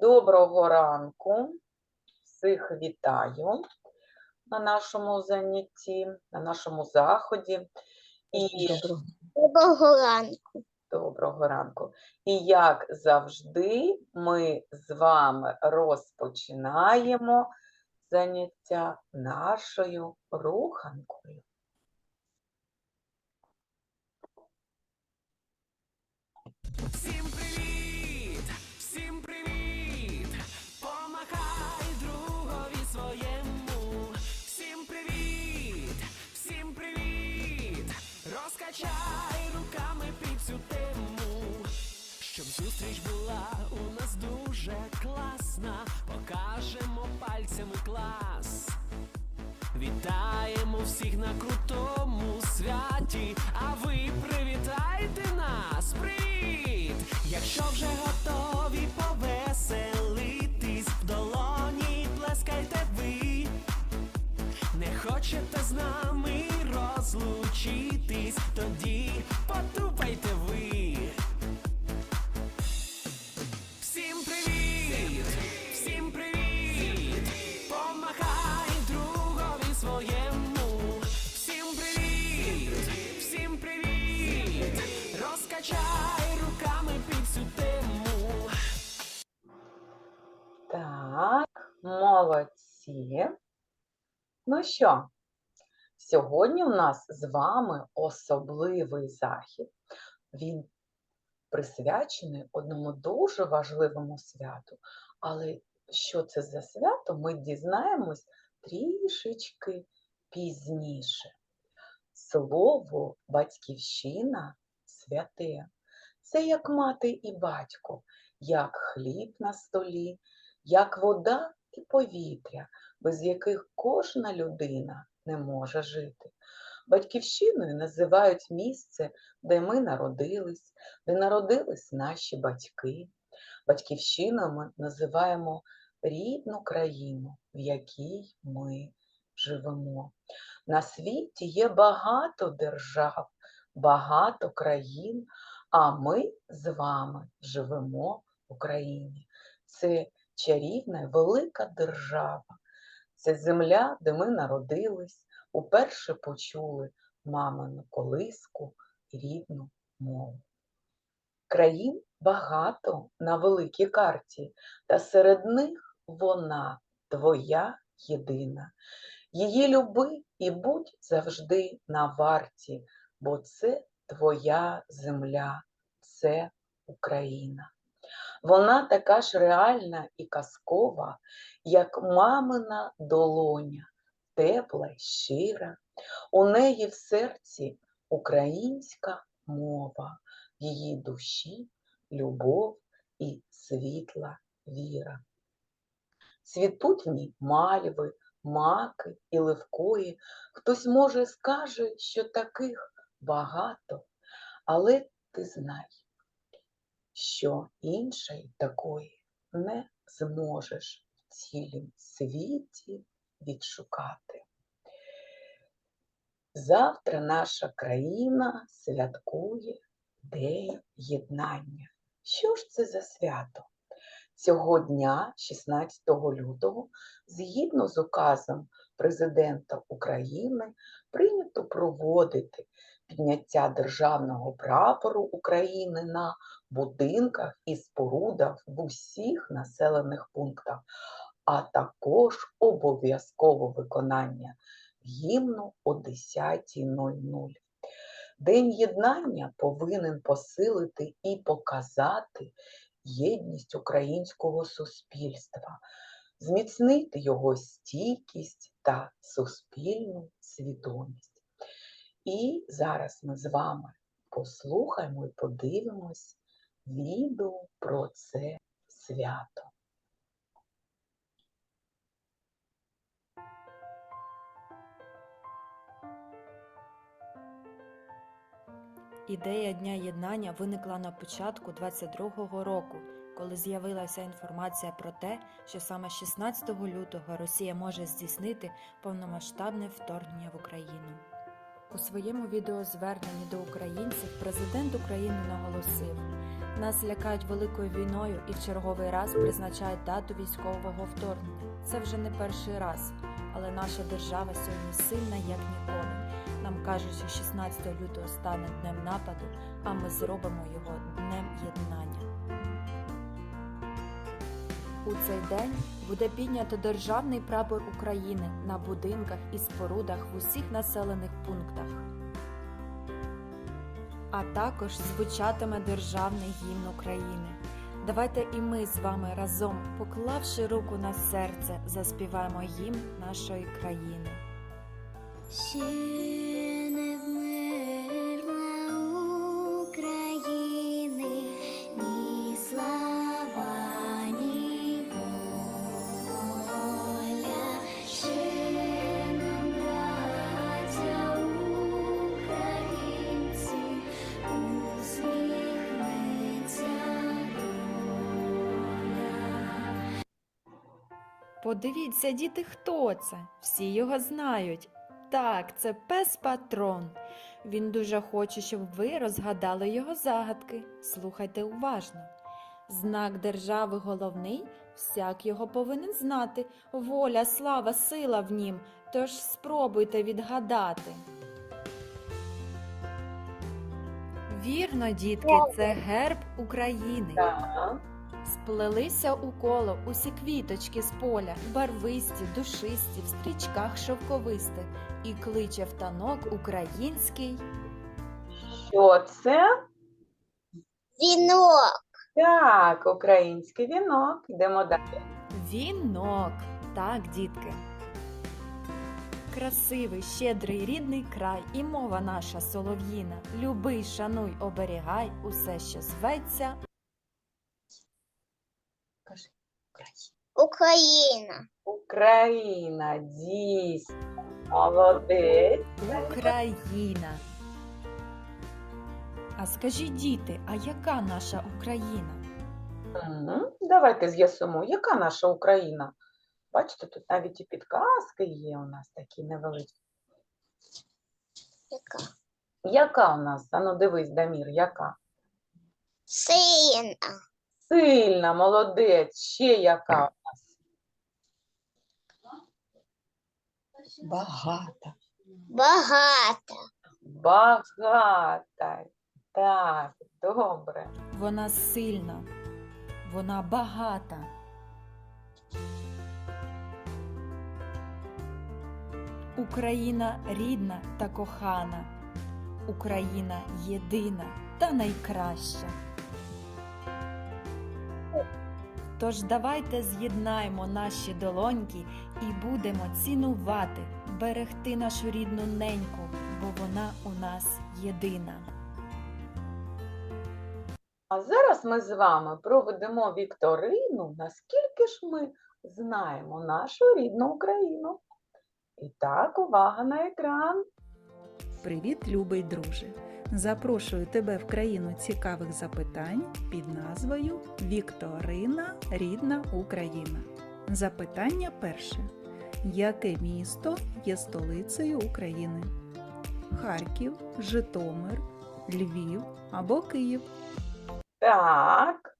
Доброго ранку. Всіх вітаю на нашому занятті, на нашому заході. І Доброго. Ранку. доброго ранку. І як завжди, ми з вами розпочинаємо заняття нашою руханкою. Розкачай руками під цю тему. Щоб зустріч була у нас дуже класна. Покажемо пальцями клас. Вітаємо всіх на крутому святі, а ви привітайте нас! Привіт! Якщо вже готові хочете з нами розлучитись, тоді потупайте ви. Всім привіт! Всім привіт! Помахай другові своєму. Всім привіт! Всім привіт! Розкачай руками під цю тему. Так, молодці. Ну що, сьогодні у нас з вами особливий захід. Він присвячений одному дуже важливому святу. Але що це за свято, ми дізнаємось трішечки пізніше. Слово батьківщина святе. Це як мати і батько, як хліб на столі, як вода і повітря, без яких кожна людина не може жити. Батьківщиною називають місце, де ми народились, де народились наші батьки. Батьківщиною ми називаємо рідну країну, в якій ми живемо. На світі є багато держав, багато країн, а ми з вами живемо в Україні. Це чарівна велика держава. Це земля, де ми народились, уперше почули мамину колиску і рідну мову. Країн багато на великій карті, та серед них вона твоя єдина. Її люби і будь завжди на варті, бо це твоя земля, це Україна. Вона така ж реальна і казкова, як мамина долоня, тепла й щира. У неї в серці українська мова, в її душі любов і світла віра. Цвітуть в ній мальви, маки і левкої. Хтось, може, скаже, що таких багато, але ти знай, що іншої такої не зможеш в цілім світі відшукати. Завтра наша країна святкує День єднання. Що ж це за свято? Цього дня, 16 лютого, згідно з указом Президента України, прийнято проводити підняття державного прапору України на будинках і спорудах в усіх населених пунктах, а також обов'язково виконання гімну о 10.00. День єднання повинен посилити і показати єдність українського суспільства, зміцнити його стійкість та суспільну свідомість. І зараз ми з вами послухаємо і подивимось відео про це свято. Ідея Дня єднання виникла на початку 22-го року, коли з'явилася інформація про те, що саме 16 лютого Росія може здійснити повномасштабне вторгнення в Україну. У своєму відеозверненні до українців президент України наголосив: Нас лякають великою війною і в черговий раз призначають дату військового вторгнення. Це вже не перший раз, але наша держава сьогодні сильна як ніколи. Нам кажуть, що 16 лютого стане днем нападу, а ми зробимо його днем єднання. У цей день буде піднято державний прапор України на будинках і спорудах в усіх населених пунктах. А також звучатиме державний гімн України. Давайте і ми з вами разом, поклавши руку на серце, заспіваємо гімн нашої країни. Подивіться, діти, хто це? Всі його знають. Так, це пес патрон. Він дуже хоче, щоб ви розгадали його загадки. Слухайте уважно. Знак держави головний, всяк його повинен знати. Воля, слава, сила в нім. Тож спробуйте відгадати. Вірно, дітки, це герб України. Сплелися у коло усі квіточки з поля, барвисті, душисті, в стрічках шовковистих, і кличе в танок український. Що це? Вінок. Так, український вінок. Йдемо далі. Вінок. Так, дітки. Красивий, щедрий рідний край, і мова наша солов'їна. Люби, шануй, оберігай усе, що зветься. Україна. Україна. Дійсно. Молодець. Україна. А скажіть, діти, а яка наша Україна? Мгм. Давайте з'ясуємо, яка наша Україна. Бачите, тут навіть і підказки є у нас такі невеличкі. Яка? Яка у нас? Ану, дивись, Дамір, яка? Сина. Сильна, молодець. Ще яка у нас? Багата. Багата. Багата. Так, добре. Вона сильна, вона багата. Україна рідна та кохана, Україна єдина та найкраща. Тож давайте з'єднаємо наші долоньки і будемо цінувати, берегти нашу рідну неньку, бо вона у нас єдина. А зараз ми з вами проведемо вікторину, наскільки ж ми знаємо нашу рідну Україну. І так, увага на екран. Привіт, любий друже! Запрошую тебе в країну цікавих запитань під назвою Вікторина Рідна Україна. Запитання перше. Яке місто є столицею України? Харків, Житомир, Львів або Київ? Так.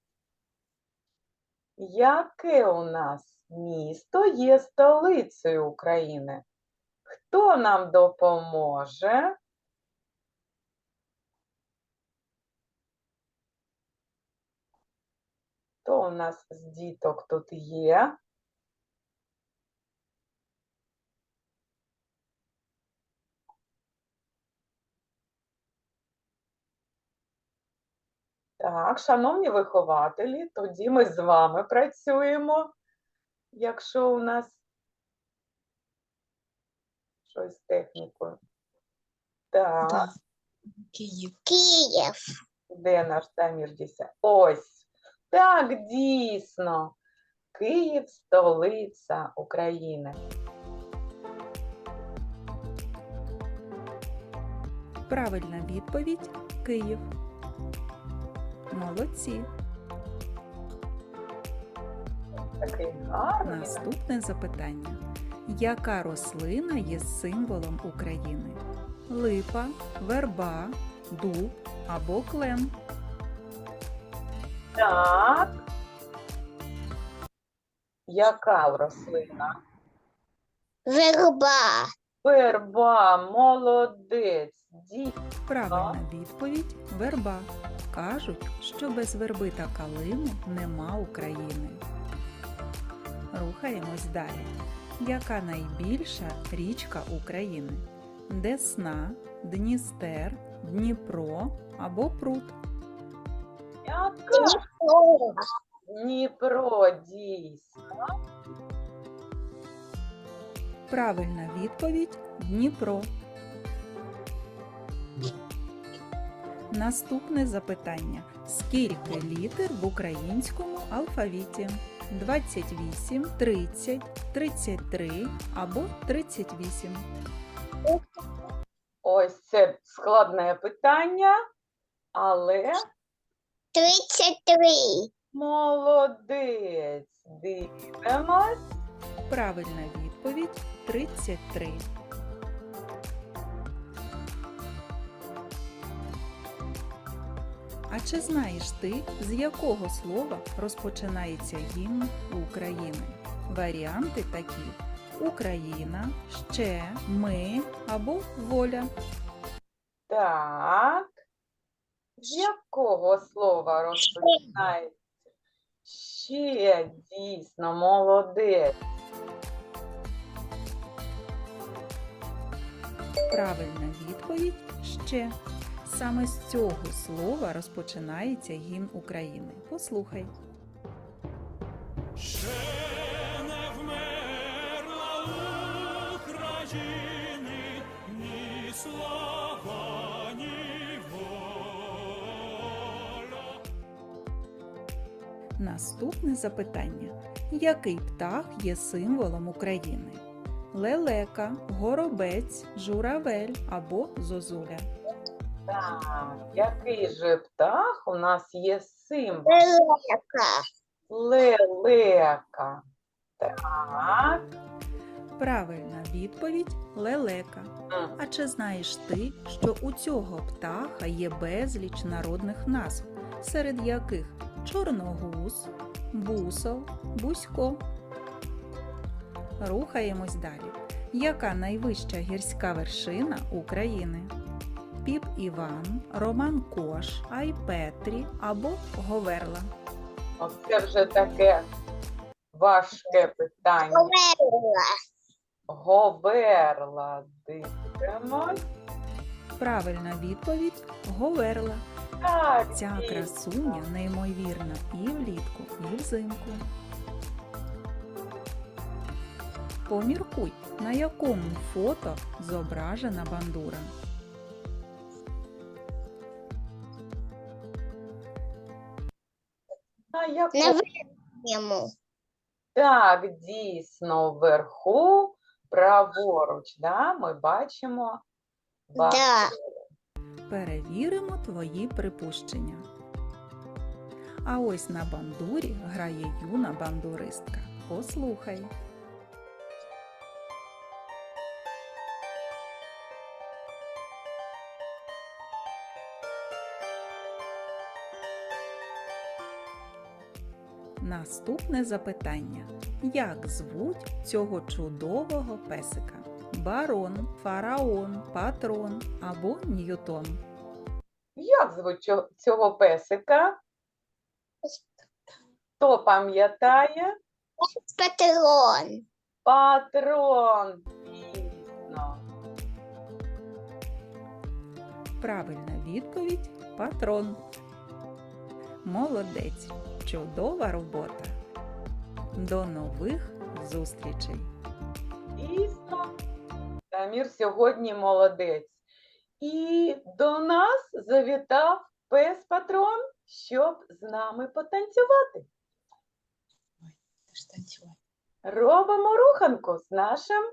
Яке у нас місто є столицею України? Хто нам допоможе? Хто у нас з діток тут є? Так, шановні вихователі, тоді ми з вами працюємо, якщо у нас щось з технікою. Так, Київ. де наш Дамір дійся? Ось. Так, дійсно. Київ столиця України. Правильна відповідь Київ. Молодці! Такий гарний. Наступне запитання. Яка рослина є символом України? Липа, верба, дуб або клен? Так. Яка рослина? Верба. Верба, молодець, дій. Правильна відповідь верба. Кажуть, що без верби та калину нема України. Рухаємось далі. Яка найбільша річка України? Десна, Дністер, Дніпро або Прут? Яка? Дніпро, дійсно. Правильна відповідь Дніпро. Наступне запитання. Скільки літер в українському алфавіті? 28, 30, 33 або 38. Ось це складне питання, але 33. молодець. Дивимось. Правильна відповідь 33. А чи знаєш ти, з якого слова розпочинається гімн України? Варіанти такі: Україна, ще, ми або воля. Так. З якого слова розпочинається? Ще дійсно молодець. Правильна відповідь ще. Саме з цього слова розпочинається гімн України. Послухай. Ще не вмерла України ні слава, ні воля. Наступне запитання: який птах є символом України? Лелека, горобець, журавель або зозуля. Так, який же птах у нас є символ? Лелека. Лелека. Так. Правильна відповідь лелека. А чи знаєш ти, що у цього птаха є безліч народних назв, серед яких чорногуз, бусол, бузько? Рухаємось далі. Яка найвища гірська вершина України? Піп Іван, Роман Кош, Айпетрі або Говерла. Оце вже таке важке питання. Поверла. Говерла. Дивимось. Правильна відповідь Говерла. Так, Ця дійсно. красуня неймовірна і влітку, і взимку. Поміркуй, на якому фото зображена бандура. На На верхньому. Так, дійсно, вверху, праворуч, да, ми бачимо. Да. Перевіримо твої припущення. А ось на бандурі грає юна бандуристка. Послухай. Наступне запитання. Як звуть цього чудового песика? Барон, фараон, патрон або Ньютон? Як звуть цього- песика? Хто пам'ятає? Патрон. Патрон, дійсно. Правильна відповідь патрон. Молодець. Чудова робота. До нових зустрічей! Дійсно. Тамір сьогодні молодець. І до нас завітав пес Патрон, щоб з нами потанцювати. Робимо руханку з нашим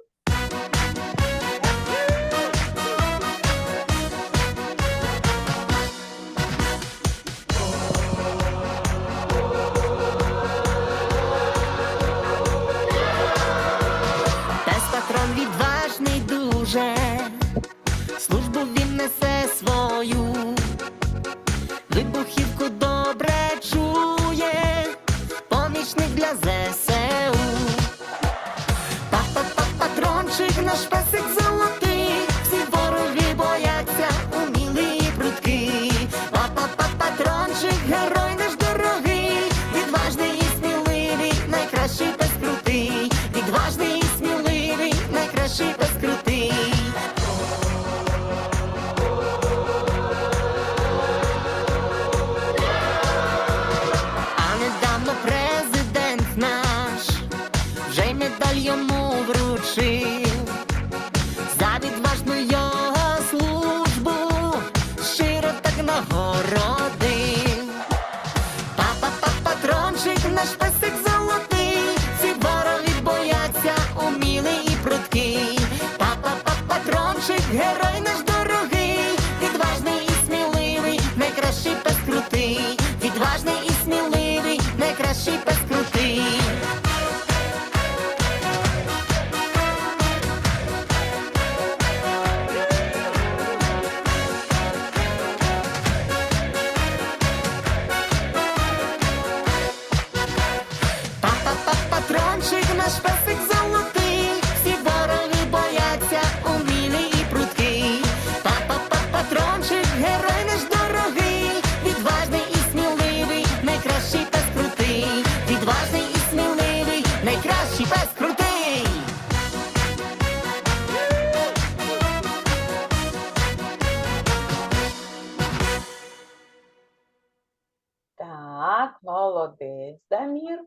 Так, молодець, Дамір.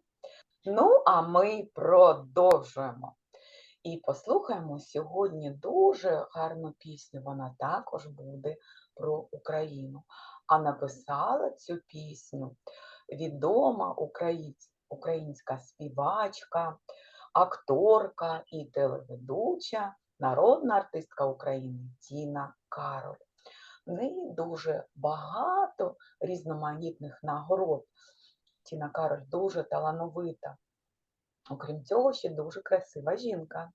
Ну, а ми продовжуємо. І послухаємо сьогодні дуже гарну пісню. Вона також буде про Україну. А написала цю пісню відома українсь- українська співачка, акторка і телеведуча, народна артистка України Тіна Кароль. В неї дуже багато різноманітних нагород. Тіна Кароль дуже талановита. Окрім цього, ще дуже красива жінка.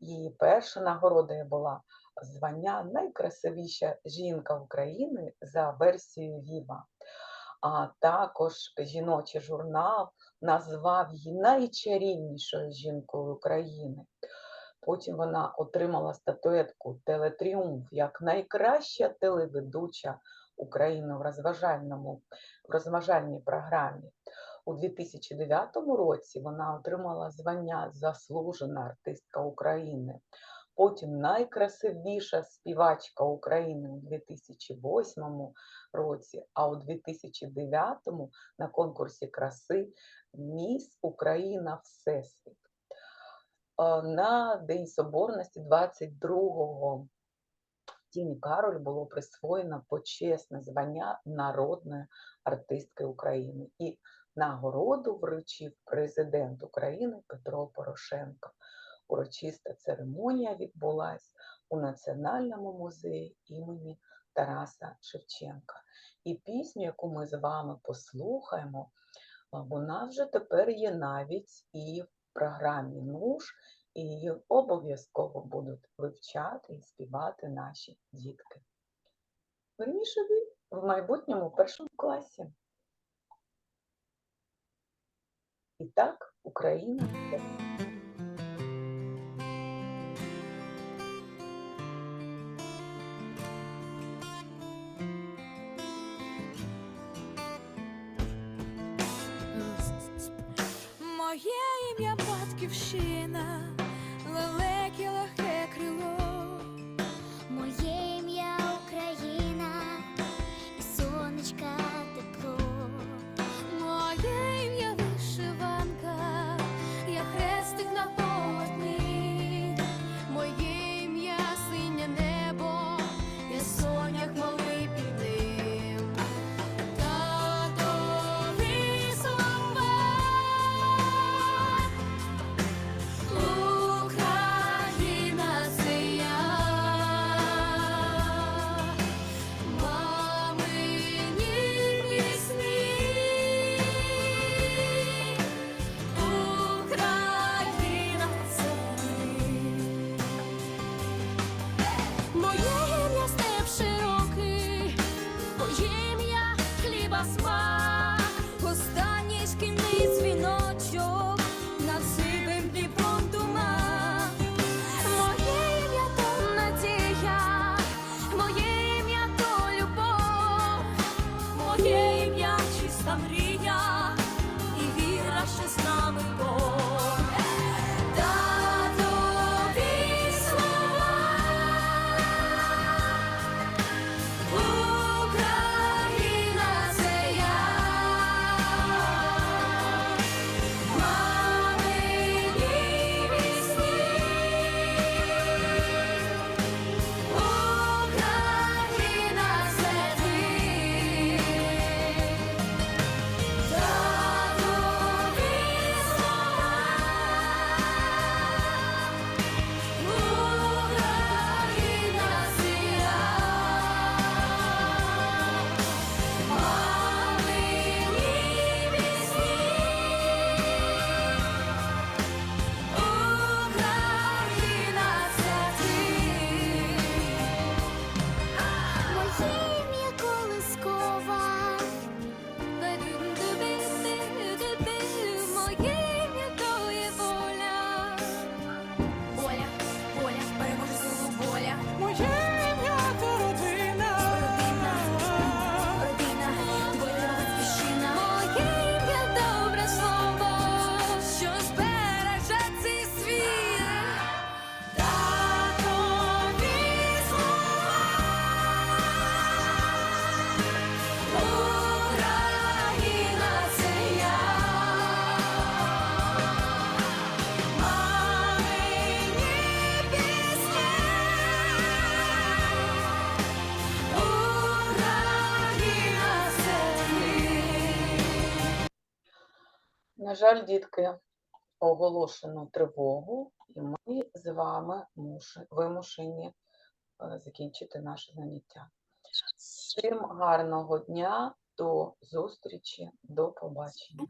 І перша нагорода була звання найкрасивіша жінка України за версією Віва. А також жіночий журнал назвав її найчарівнішою жінкою України. Потім вона отримала статуетку Телетріумф як найкраща телеведуча України в розважальному в розважальній програмі. У 2009 році вона отримала звання Заслужена артистка України. Потім найкрасивіша співачка України у 2008 році, а у 2009 на конкурсі краси Міс Україна Всесвіт. Е, На День Соборності 22-го Тіні Кароль було присвоєно почесне звання народної артистки України. І нагороду вручив президент України Петро Порошенко. Урочиста церемонія відбулась у Національному музеї імені Тараса Шевченка. І пісню, яку ми з вами послухаємо, вона вже тепер є навіть і програмі НУШ, і її обов'язково будуть вивчати і співати наші дітки. Верніше ви в майбутньому першому класі. І так, Україна. Батьківщина, мрія і віра, що знає. жаль, дітки, оголошено тривогу, і ми з вами вимушені е, закінчити наше заняття. Всім гарного дня, до зустрічі, до побачення.